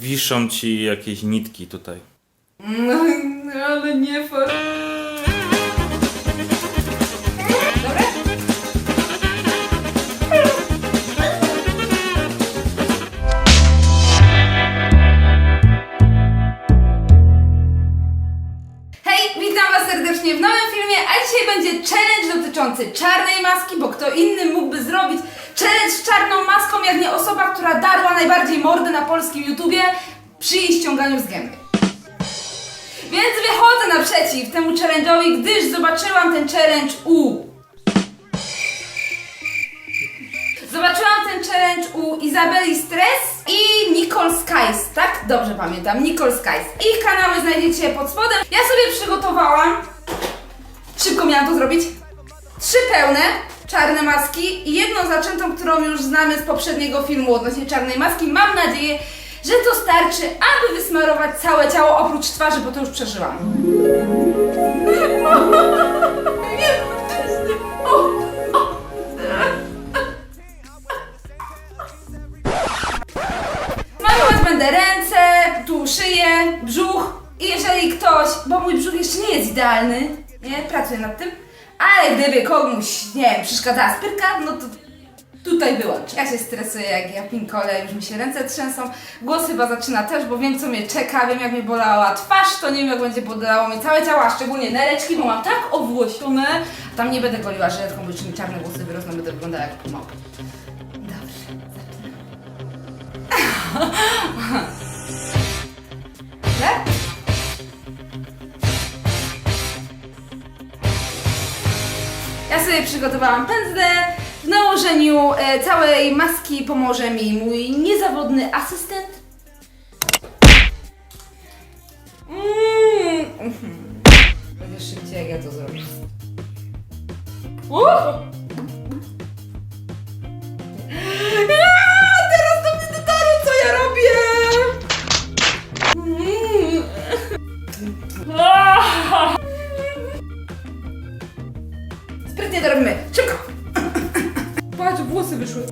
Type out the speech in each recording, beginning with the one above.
Wiszą ci jakieś nitki tutaj. No, ale nie far. Dobre? Hej, witam Was serdecznie w nowym filmie, a dzisiaj będzie challenge dotyczący czarnej maski, bo kto inny mógłby osoba, która darła najbardziej mordę na polskim YouTubie przy jej ściąganiu z gęby. Więc wychodzę naprzeciw temu challenge'owi, gdyż zobaczyłam ten challenge u... Zobaczyłam ten challenge u Izabeli Stress i Nicole Skies, tak? Dobrze pamiętam, Nicole Skies. Ich kanały znajdziecie pod spodem. Ja sobie przygotowałam, szybko miałam to zrobić, trzy pełne czarne maski i jedną zaczętą, którą już znamy z poprzedniego filmu odnośnie czarnej maski. Mam nadzieję, że to starczy, aby wysmarować całe ciało oprócz twarzy, bo to już przeżyłam. Malować będę ręce, tu szyję, brzuch i jeżeli ktoś, bo mój brzuch jeszcze nie jest idealny, nie, pracuję nad tym, ale gdyby komuś, nie wiem, przeszkadzała spyrka, no to tutaj wyłącz. Ja się stresuję jak ja pinkole, już mi się ręce trzęsą, głos chyba zaczyna też, bo wiem co mnie czeka, wiem jak mnie bolała twarz, to nie wiem jak będzie bolało mnie całe ciało, a szczególnie nereczki, bo mam tak owłosione, tam nie będę goliła żyletką, bo jeszcze mi czarne włosy wyrosną, będę wyglądała jak pomałka. Dobrze, Tak? Ja sobie przygotowałam pędzle. W nałożeniu e, całej maski pomoże mi mój niezawodny asystent. Mm. mhm. Będziesz szybciej, jak ja to zrobię. Uh! Aaa, teraz do mnie dotarło, co ja robię! Mm. Sprytnie to robimy. Szybko! Patrz, włosy wyszły.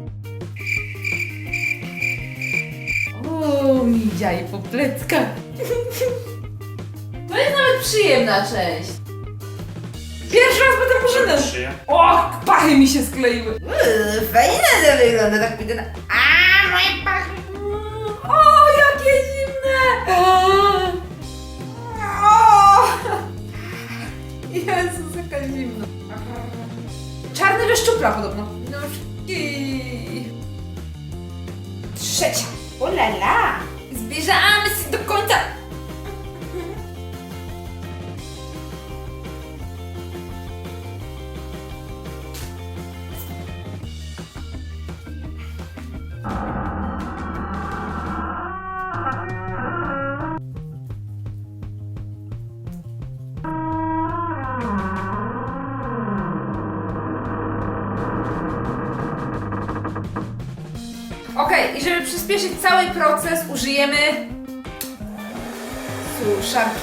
O, midzia i po pleckach. To jest nawet przyjemna część. Pierwszy raz będę poszedł. Szyję. O, pachy mi się skleiły. Uuu, fajnie to wygląda, tak wygląda. A, moje pachy. O, jakie zimne. O. Czarny wyszczupla podobno. Okej, i żeby przyspieszyć cały proces, użyjemy suszarki.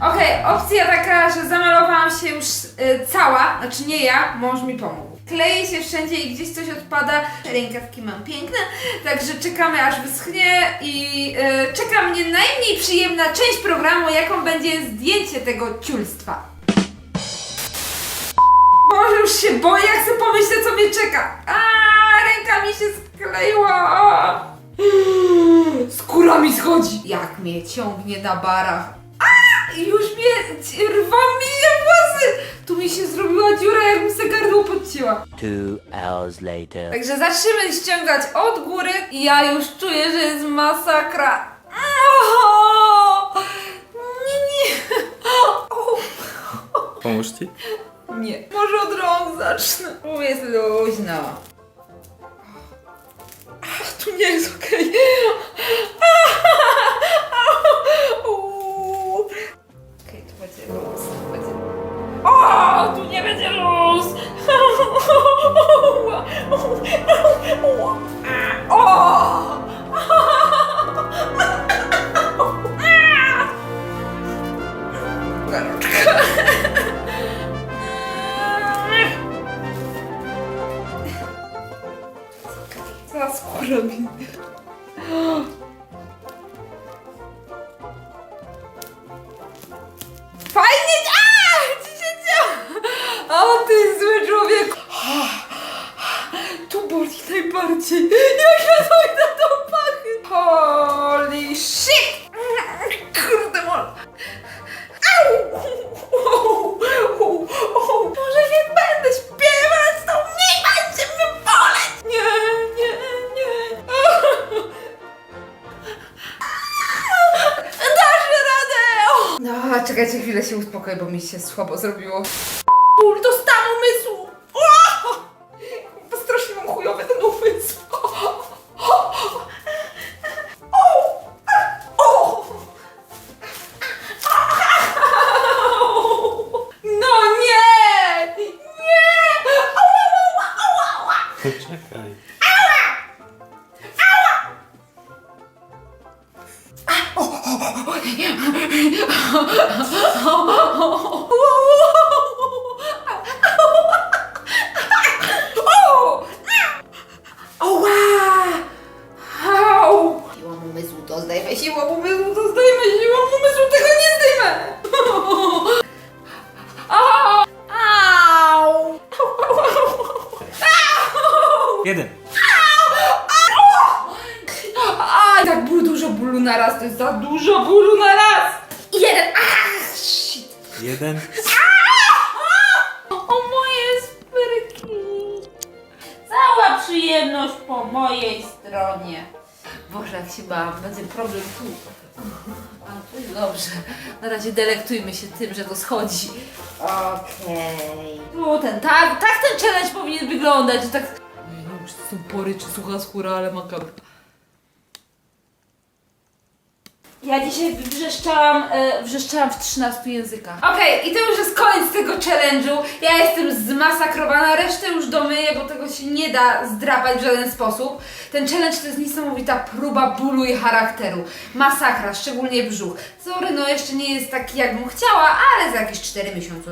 Okej, opcja taka, że zamalowałam się już y, cała, znaczy nie ja, mąż mi pomógł. Kleje się wszędzie i gdzieś coś odpada. Rękawki mam piękne, także czekamy aż wyschnie i y, czeka mnie najmniej przyjemna część programu, jaką będzie zdjęcie tego ciulstwa. Boże, już się boję, jak sobie pomyślę, co mnie czeka. A, ręka mi się skleiła. Skóra mi schodzi. Jak mnie ciągnie na barach. A, już mnie rwą mi się włosy. Tu mi się zrobiła dziura, jakbym sobie podcięła. Two hours later. Także zaczniemy ściągać od góry i ja już czuję, że jest masakra. O! Nie, nie. O! Pomóż ci? Nie. Może od rąk zacznę. Tu jest luźno. A, tu nie jest okej. Okej, Cała skóra mi. Fajnie! A! Ci się dzieje! O ty zły człowiek! Tu boli najbardziej! Jak ja sobie na to pachy! Holy shit! Kurde, mol! A, czekajcie chwilę się uspokoję, bo mi się słabo zrobiło. Ból do stanu umysłu! O! Mam chujowy ten umysł. No nie! Nie! Poczekaj. Oła! Au! Siłą umysłu to zdejmę, siłą umysłu bólu na raz, to jest za dużo bólu na raz! I jeden! Ach, shit! Jeden. O moje spryki! Cała przyjemność po mojej stronie. Boże, jak się bałam, będzie problem tu. A tu jest dobrze. Na razie delektujmy się tym, że to schodzi. Okej. Tu ten, tak, tak ten challenge powinien wyglądać, że tak... Nie wiem, czy to są pory, czy sucha skóra, ale makabra. Ja dzisiaj wrzeszczałam, e, wrzeszczałam w 13 językach. Okej, i to już jest koniec tego challenge'u. Ja jestem zmasakrowana, resztę już domyję, bo tego się nie da zdrapać w żaden sposób. Ten challenge to jest niesamowita próba bólu i charakteru. Masakra, szczególnie brzuch. Sorry, no jeszcze nie jest taki jakbym chciała, ale za jakieś 4 miesiące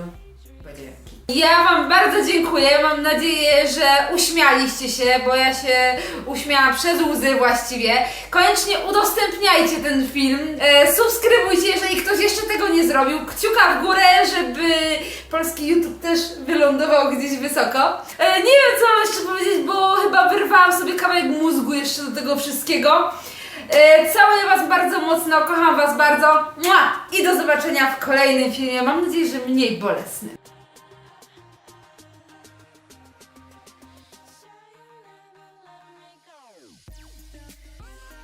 będzie. Ja Wam bardzo dziękuję. Mam nadzieję, że uśmialiście się, bo ja się uśmiałam przez łzy właściwie. Koniecznie udostępniajcie ten film. E, subskrybujcie, jeżeli ktoś jeszcze tego nie zrobił. Kciuka w górę, żeby polski YouTube też wylądował gdzieś wysoko. E, nie wiem, co mam jeszcze powiedzieć, bo chyba wyrwałam sobie kawałek mózgu jeszcze do tego wszystkiego. E, Całuję Was bardzo mocno, kocham Was bardzo. Mua! I do zobaczenia w kolejnym filmie. Mam nadzieję, że mniej bolesnym.